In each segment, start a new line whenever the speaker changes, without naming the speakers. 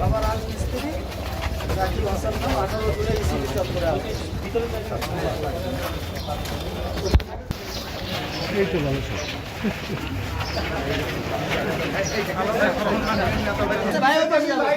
বাবার আল ভাই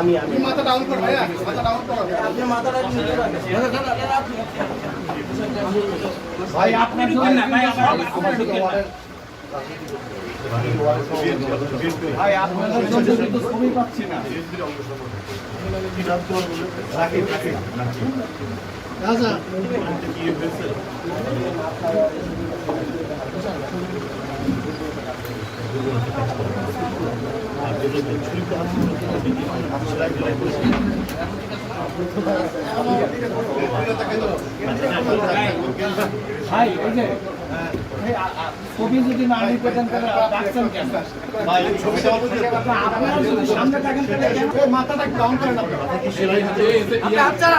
আমি আমি। মাথা ডাউন করো ভাইয়া মাথা ডাউন করো। আপনি মাথাটা নিচে রাখেন। ভাই আপনি ঢুকেন না ভাই আপনার ভাই আপনাদের জন্য কিন্তু ছবি পাচ্ছি না। ভাই এই যে আ- আ- ছবি যদি না আনি পেতেন তাহলে ডাকছেন কেন আপনারা যদি সামনে থাকেন মাথাটা ডাউন আপনারা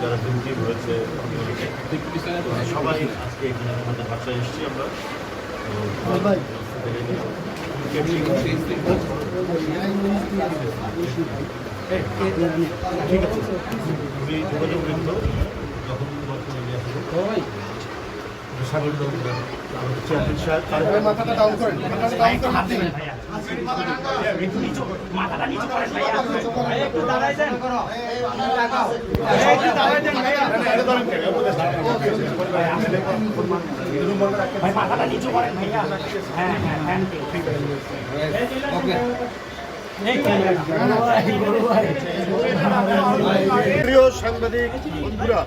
যারা দুর্নীতি হয়েছে সবাই আজকে এখানে আমাদের বাসায় এসেছি আমরা। ঠিক আছে তুমি যোগাযোগ রেখো যখন দরকার সাগর চেয়ারম্যান প্রিয় সাংবাদিক বন্ধুরা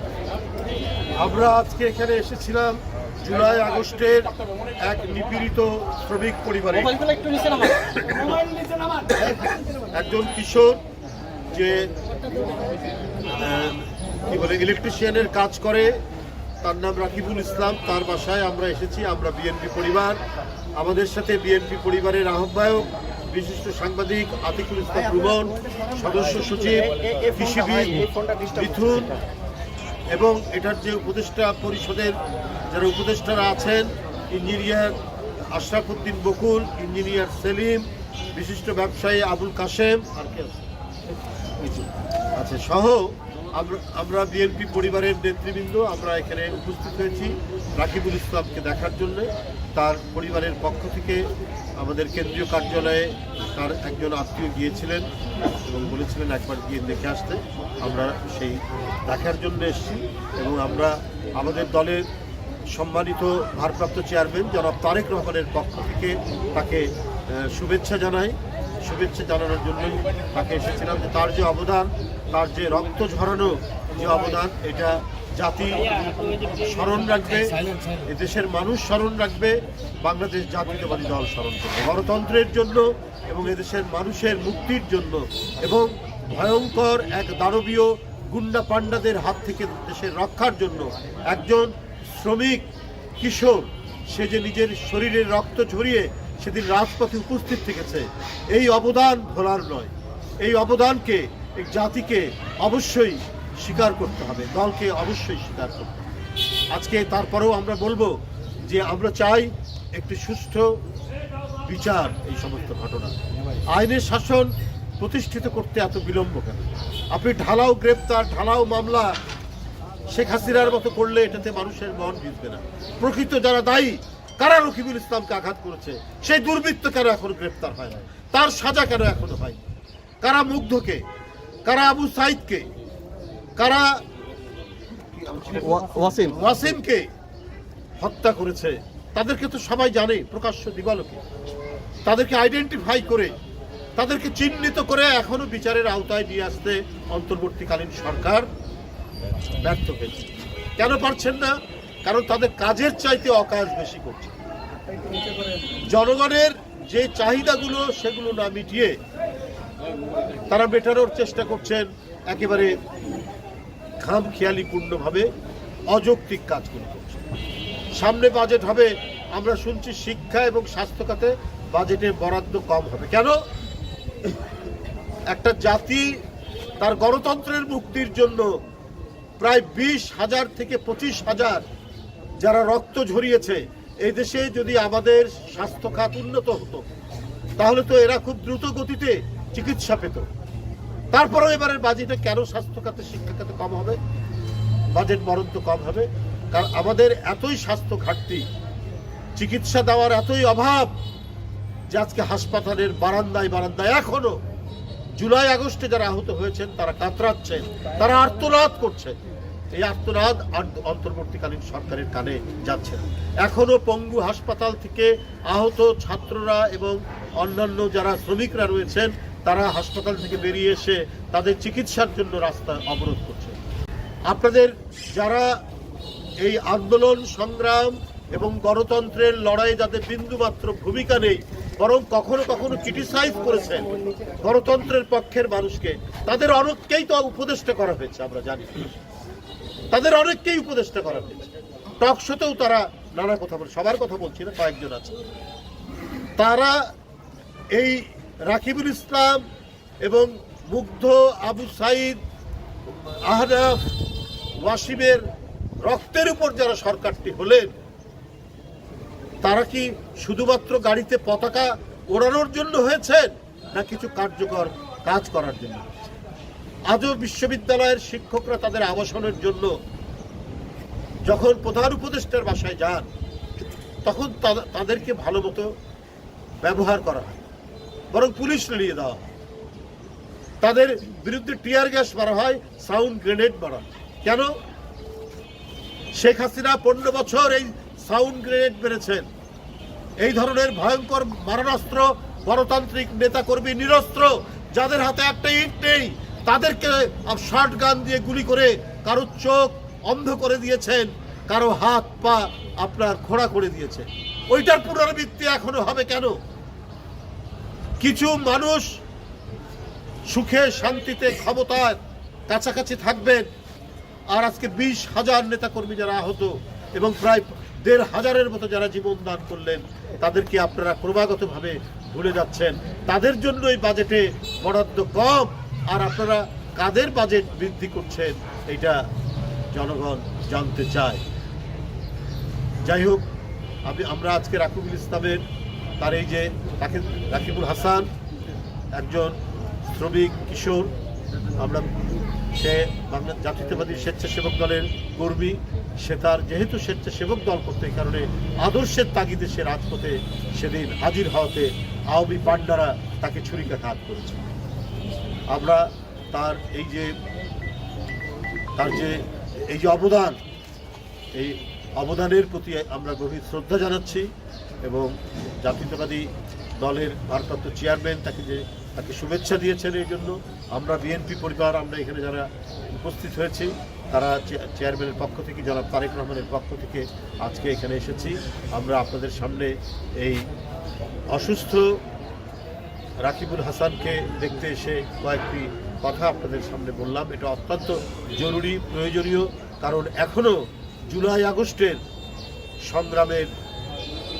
আমরা আজকে এখানে এসেছিলাম জুলাই আগস্টের এক নিপীড়িত শ্রমিক পরিবারে একজন কিশোর যে কি বলে ইলেকট্রিশিয়ানের কাজ করে। তার নাম রাকিবুল ইসলাম। তার বাসায় আমরা এসেছি। আমরা বিএনপি পরিবার। আমাদের সাথে বিএনপি পরিবারের আহ্বায়ক, বিশিষ্ট সাংবাদিক আতিকুল ইসলাম রুমন, সদস্য সচিব, কৃষিবিদ মিথুন এবং এটার যে উপদেষ্টা পরিষদের যারা উপদেষ্টারা আছেন, ইঞ্জিনিয়ার আশরাফ উদ্দিন বকুল, ইঞ্জিনিয়ার সেলিম, বিশিষ্ট ব্যবসায়ী আবুল কাশেম, আর কে আছে? আচ্ছা সহ আমরা বিএনপি পরিবারের নেতৃবৃন্দ, আমরা এখানে উপস্থিত হয়েছি রাকিবুল ইসলামকে দেখার জন্য তার পরিবারের পক্ষ থেকে আমাদের কেন্দ্রীয় কার্যালয়ে তার একজন আত্মীয় গিয়েছিলেন এবং বলেছিলেন একবার গিয়ে দেখে আসতে আমরা সেই দেখার জন্য এসেছি এবং আমরা আমাদের দলের সম্মানিত ভারপ্রাপ্ত চেয়ারম্যান জনাব তারেক রহমানের পক্ষ থেকে তাকে শুভেচ্ছা জানাই। শুভেচ্ছা জানানোর জন্যই তাকে এসেছিলাম যে তার যে অবদান, তার যে রক্ত ঝরানো যে অবদান, এটা জাতি স্মরণ রাখবে, এদেশের মানুষ স্মরণ রাখবে, বাংলাদেশ জাতীয়তাবাদী দল স্মরণ করবে। গণতন্ত্রের জন্য এবং এদেশের মানুষের মুক্তির জন্য এবং ভয়ঙ্কর এক দানবীয় গুন্ডা পান্ডাদের হাত থেকে দেশের রক্ষার জন্য একজন শ্রমিক, কিশোর, সে যে নিজের শরীরের রক্ত ঝরিয়ে সেদিন রাজপথে উপস্থিত থেকেছে, এই অবদান ভোলার নয়। এই অবদানকে এক জাতিকে অবশ্যই স্বীকার করতে হবে, দলকে অবশ্যই স্বীকার করতে হবে। আজকে তারপরেও আমরা বলব যে আমরা চাই একটি সুষ্ঠু বিচার এই সমস্ত ঘটনা। আইনের শাসন প্রতিষ্ঠিত করতে এত বিলম্ব কেন? আপনি ঢালাও গ্রেপ্তার, ঢালাও মামলা শেখ হাসিনার মতো করলে এটাতে মানুষের মন ভিজবে না। প্রকৃত যারা দায়ী কারা রকিবুল ইসলামকে আঘাত করেছে সেই দুর্বৃত্ত কেন এখন গ্রেপ্তার হয় না তার সাজা কেন এখনও হয় কারা মুগ্ধকে কারা আবু সাইদকে কারা
ওয়াসিম
ওয়াসিমকে হত্যা করেছে তাদেরকে তো সবাই জানে প্রকাশ্য দিবালোকে। তাদেরকে আইডেন্টিফাই করে তাদেরকে চিহ্নিত করে এখনও বিচারের আওতায় নিয়ে আসতে অন্তর্বর্তীকালীন সরকার ব্যর্থ হয়েছে। কেন পারছেন না? কারণ তাদের কাজের চাইতে অকাজ বেশি করছে। জনগণের যে চাহিদাগুলো, সেগুলো না মিটিয়ে তারা মেটানোর চেষ্টা করছেন একেবারে খাম খেয়ালিপূর্ণভাবে অযৌক্তিক কাজগুলো করছে। সামনে বাজেট হবে, আমরা শুনছি শিক্ষা এবং স্বাস্থ্য খাতে বাজেটে বরাদ্দ কম হবে। কেন? একটা জাতি তার গণতন্ত্রের মুক্তির জন্য প্রায় বিশ হাজার থেকে পঁচিশ হাজার যারা রক্ত ঝরিয়েছে, এই দেশে যদি আমাদের স্বাস্থ্য খাত উন্নত হতো, তাহলে তো এরা খুব দ্রুত গতিতে চিকিৎসা পেত। তারপরেও এবারের বাজেটে কেন স্বাস্থ্য খাতে শিক্ষা খাতে কম হবে? বাজেট বরাদ্দ কম হবে। কারণ আমাদের এতই স্বাস্থ্য ঘাটতি, চিকিৎসা দেওয়ার এতই অভাব যে আজকে হাসপাতালের বারান্দায় বারান্দায় এখনও জুলাই, আগস্টে যারা আহত হয়েছেন, তারা কাতরাচ্ছেন, তারা আর্তনাদ করছেন এই আর্তনাদ আর- অন্তর্বর্তীকালীন সরকারের কানে যাচ্ছে না। এখনও পঙ্গু হাসপাতাল থেকে আহত ছাত্ররা এবং অন্যান্য যারা শ্রমিকরা রয়েছেন, তারা হাসপাতাল থেকে বেরিয়ে এসে তাদের চিকিৎসার জন্য রাস্তা অবরোধ করছে আপনাদের যারা এই আন্দোলন, সংগ্রাম এবং গণতন্ত্রের লড়াই যাদের বিন্দুমাত্র ভূমিকা নেই বরং কখনো কখনো ক্রিটিসাইজ করেছেন গণতন্ত্রের পক্ষের মানুষকে। তাদের অনেককেই তো উপদেষ্টা করা হয়েছে, আমরা জানি। তাদের অনেককেই উপদেষ্টা করা হয়েছে। টক শোতেও তারা নানা কথা বলে, সবার কথা বলছি না, কয়েকজন আছে। তারা এই রাকিবুল ইসলাম এবং মুগ্ধ আবু সাইদ, আহনাফ, ওয়াসিমের রক্তের উপর যারা সরকারটি হলেন তারা কি শুধুমাত্র গাড়িতে পতাকা ওড়ানোর জন্য হয়েছেন, না কিছু কার্যকর কাজ করার জন্য? আজও বিশ্ববিদ্যালয়ের শিক্ষকরা তাদের আবাসনের জন্য যখন প্রধান উপদেষ্টার বাসায় যান, তখন তাদেরকে ভালো মতো ব্যবহার করা হয়, বরং পুলিশ লড়িয়ে দেওয়া হয়। তাদের বিরুদ্ধে টিয়ার গ্যাস মারা হয়, সাউন্ড গ্রেনেড মারা। কেন? শেখ হাসিনা পনেরো বছর এই সাউন্ড গ্রেনেড মেরেছেন। এই ধরনের ভয়ঙ্কর মারণাস্ত্র গণতান্ত্রিক নেতাকর্মী নিরস্ত্র, যাদের হাতে একটা ইট নেই, তাদেরকে শর্ট গান দিয়ে গুলি করে কারও চোখ অন্ধ করে দিয়েছেন, কারও হাত পা আপনার খোড়া করে দিয়েছে। ওইটার পুনরাবৃত্তি এখনও হবে কেন? কিছু মানুষ সুখে, শান্তিতে ক্ষমতার কাছাকাছি থাকবেন। আর আজকে বিশ হাজার নেতাকর্মী যারা আহত এবং প্রায় দেড় হাজারের মতো যারা জীবন দান করলেন, তাদেরকে আপনারা ক্রমাগতভাবে ভুলে যাচ্ছেন। তাদের জন্য এই বাজেটে বরাদ্দ কম, আর আপনারা কাদের বাজেট বৃদ্ধি করছেন, এটা জনগণ জানতে চায়। যাই হোক, আমি, আমরা আজকে রাকিবুল ইসলামের, তার এই যে রাকিব রাকিবুল হাসান, একজন শ্রমিক, কিশোর, আমরা সে বাংলা জাতীয়তাবাদী স্বেচ্ছাসেবক দলের কর্মী সে তার যেহেতু স্বেচ্ছাসেবক দল করতে কারণে আদর্শের তাগিদে সে রাজপথে সেদিন হাজির হওয়াতে আওয়ামী পান্ডারা তাকে ছুরিকাঘাত করেছে। আমরা তার এই যে, তার যে, এই যে অবদান, এই অবদানের প্রতি আমরা গভীর শ্রদ্ধা জানাচ্ছি এবং জাতীয়তাবাদী দলের ভারপ্রাপ্ত চেয়ারম্যান তাকে যে, তাকে শুভেচ্ছা দিয়েছেন এই জন্য। আমরা বিএনপি পরিবার, আমরা এখানে যারা উপস্থিত হয়েছি তারা চেয়ারম্যানের পক্ষ থেকে যারা তারেক রহমানের পক্ষ থেকে আজকে এখানে এসেছি। আমরা আপনাদের সামনে এই অসুস্থ রাকিবুল হাসানকে দেখতে এসে কয়েকটি কথা আপনাদের সামনে বললাম। এটা অত্যন্ত জরুরি, প্রয়োজনীয়, কারণ এখনও জুলাই আগস্টের সংগ্রামের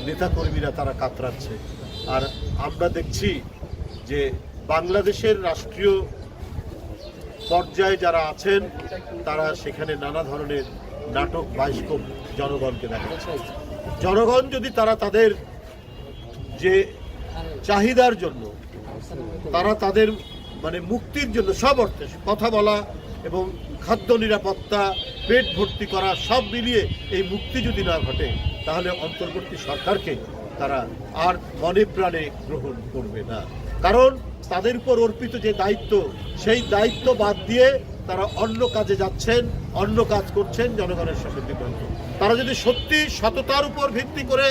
নেতাকর্মীরা তারা কাতরাচ্ছে। আর আমরা দেখছি যে বাংলাদেশের রাষ্ট্রীয় পর্যায়ে যারা আছেন, তারা সেখানে নানা ধরনের নাটক বাইস্কোপ জনগণকে দেখাচ্ছে। জনগণ যদি তারা তাদের যে চাহিদার জন্য, তারা তাদের মানে মুক্তির জন্য সব অর্থে কথা বলা এবং খাদ্য নিরাপত্তা, পেট ভর্তি করা সব মিলিয়ে এই মুক্তি যদি না ঘটে, তাহলে অন্তর্বর্তী সরকারকে তারা আর মনে প্রাণে গ্রহণ করবে না। কারণ তাদের উপর অর্পিত যে দায়িত্ব, সেই দায়িত্ব বাদ দিয়ে তারা অন্য কাজে যাচ্ছেন, অন্য কাজ করছেন জনগণের সঙ্গে তারা যদি সত্যি সততার উপর ভিত্তি করে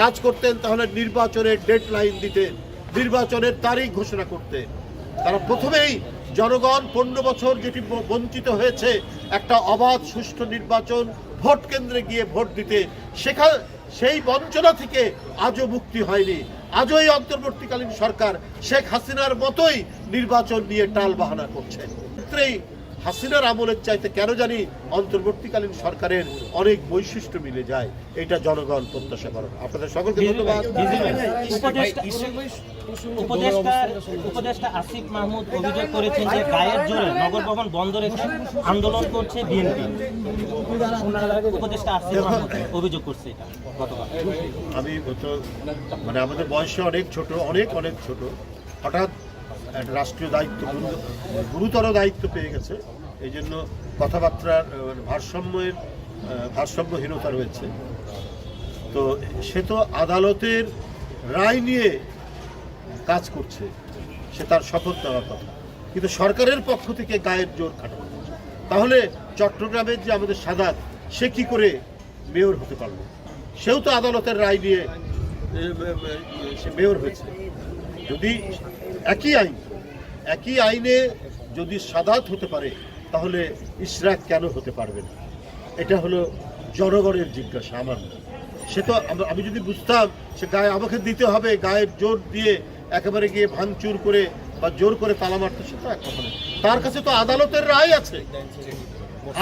কাজ করতেন, তাহলে নির্বাচনের ডেড লাইন দিতেন, নির্বাচনের তারিখ ঘোষণা করতে তারা প্রথমেই জনগণ পনেরো বছর যেটি বঞ্চিত হয়েছে, একটা অবাধ, সুষ্ঠু নির্বাচন, ভোট কেন্দ্রে গিয়ে ভোট দিতে, সেখানে সেই বঞ্চনা থেকে আজও মুক্তি হয়নি। আজও এই অন্তর্বর্তীকালীন সরকার শেখ হাসিনার মতোই নির্বাচন নিয়ে টাল বাহানা করছে। ক্ষেত্রেই হাসিনার আমলের চাইতে কেন জানি অন্তর্বর্তীকালীন সরকারের অনেক বৈশিষ্ট্য মিলে যায়। এটা জনগণ প্রত্যাশা করেন আপনাদের সকলকে ধন্যবাদ।
উপদেষ্টা আসিফ মাহমুদ অভিযোগ করেছেন যে গায়ের জোরে নগর ভবন বন্ধ রেখে আন্দোলন করছে বিএনপি। উপদেষ্টা আসিফ মাহমুদ অভিযোগ করছে এটা গতকাল।
আমি মানে আমাদের বয়সে অনেক ছোট অনেক অনেক ছোট। হঠাৎ একটা রাষ্ট্রীয় দায়িত্ব গুরুতর দায়িত্ব পেয়ে গেছে। এই জন্য কথাবার্তার আহ, ভারসাম্যের ভারসাম্যহীনতা রয়েছে। তো সে তো আদালতের রায় নিয়ে কাজ করছে সে তার শপথ নেওয়ার কথা। কিন্তু সরকারের পক্ষ থেকে গায়ের জোর খাটানো তাহলে চট্টগ্রামের যে আমাদের সাদাত সে কি করে মেয়র হতে পারল? সেও তো আদালতের রায় নিয়ে সে মেয়র হয়েছে। যদি একই আইন। একই আইনে যদি সাদাত হতে পারে, তাহলে ইশরাক কেন হতে পারবে না? এটা হলো জনগণের জিজ্ঞাসা আমার। সে তো আমি যদি বুঝতাম সে গায়ে আমাকে দিতে হবে গায়ের জোর দিয়ে একেবারে গিয়ে ভাঙচুর করে বা জোর করে তালা মারতে, সে তো এক কথা তার কাছে তো আদালতের রায় আছে।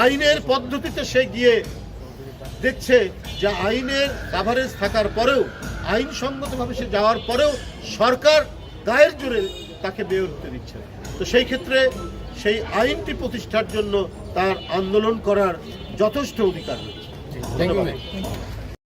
আইনের পদ্ধতিতে সে গিয়ে দেখছে যে আইনের কাভারেজ থাকার পরেও, আইনসঙ্গতভাবে সে যাওয়ার পরেও সরকার গায়ের জোরে তাকে বেয়ে উঠতে দিচ্ছে। তো সেই ক্ষেত্রে সেই আইনটি প্রতিষ্ঠার জন্য তার আন্দোলন করার যথেষ্ট অধিকার রয়েছে। ধন্যবাদ।